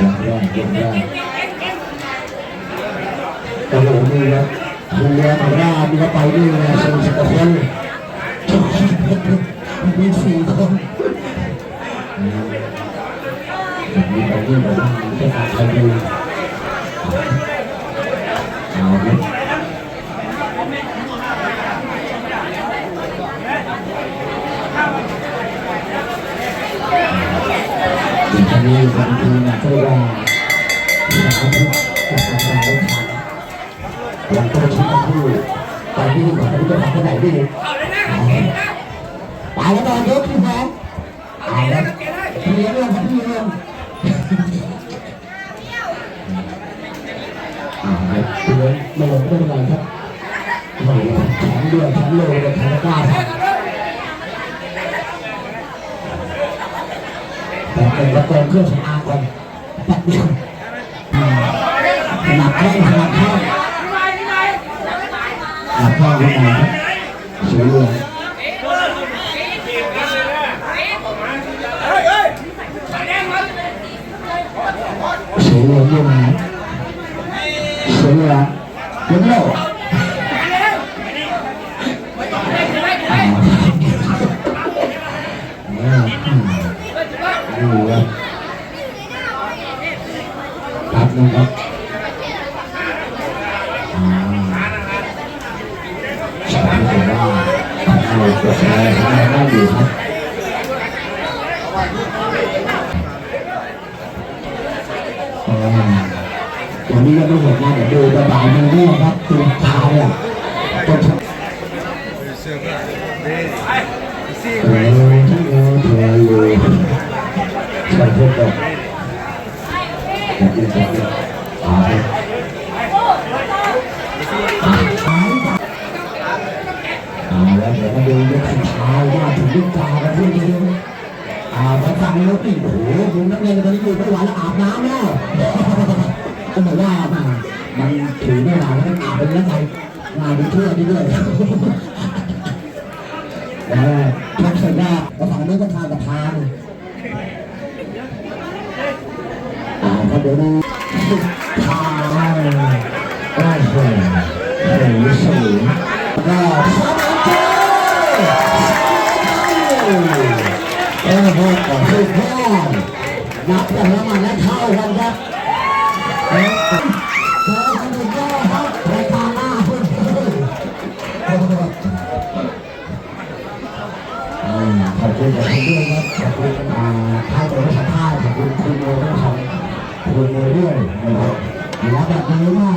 ยอดยอดยอดโอ้โหนี่ครับคุณแม่ของรามีก็ไปด้วยนะสมุทรสาครมีสี่คนมีไปด้วยหดแล้วมีแค่อาชาดูเอาไหม ทันเราต้องคิดกันพูดตอนนี้ผมจะทำที่ไหนดีไปแล้วตอนยกพี่แพงเอาแล้วพี่เลี้ยงเรื่องครับพี่เลี้ยงเอาครับพี่เลี้ยงไม่ลงไม่เป็นไรครับไม่ลงแข็งด้วยแข็งโลเลยแข็งกล้าครับ แต่ เป็นกระโปรงเครื่องสำอางก่อนแป๊บเดียวอืมหนักแข้งหนักแข้งหนักแข้งขึ้นมาครับสวยเลยสวยเลยยังไงสวยเลยยังโลอ่าอืม ดูครับครับนะครับอ่าสอนผมว่าเราจะใช้ได้ได้ดีครับอ่าวันนี้ยังไม่เห็นนะเดี๋ยวดูระบายมันนี่ครับตัวตาเนี่ย ใช่พวกเรา Jadi jadi ada. Ada ada dulu tahu ya dulu tahu kan dulu. อ่าพอฟังแล้วติโอ้โหดูนักเรียนตอนนี้อยู่ไม่ไหวแล้วอาบน้ำแล้วก็บอกว่ามันมันถือไม่ไหวแล้วมันอาบไปแล้วไงงานไปทั่วนี่ด้วยแล้วทักเสร็จแล้วแล้วฝั่งนี้ก็ทานกับทาน ดี๋ยวนี้ทางได้ส่วนหรือสูงก็สามเจ้เออพวกของสุดยอดนับกันแล้วมันแล้วเท่ากันครับเออเกันสุดยอดครับรายการหน้าเพื่อนขอบคุณขอบคุณด้วยครับขอบคุณอ่าท้ายตัวสัมภาษณ์ขอบคุณคุณโม คุณโมด้วยนะครับแล้วแบบนี้ว่า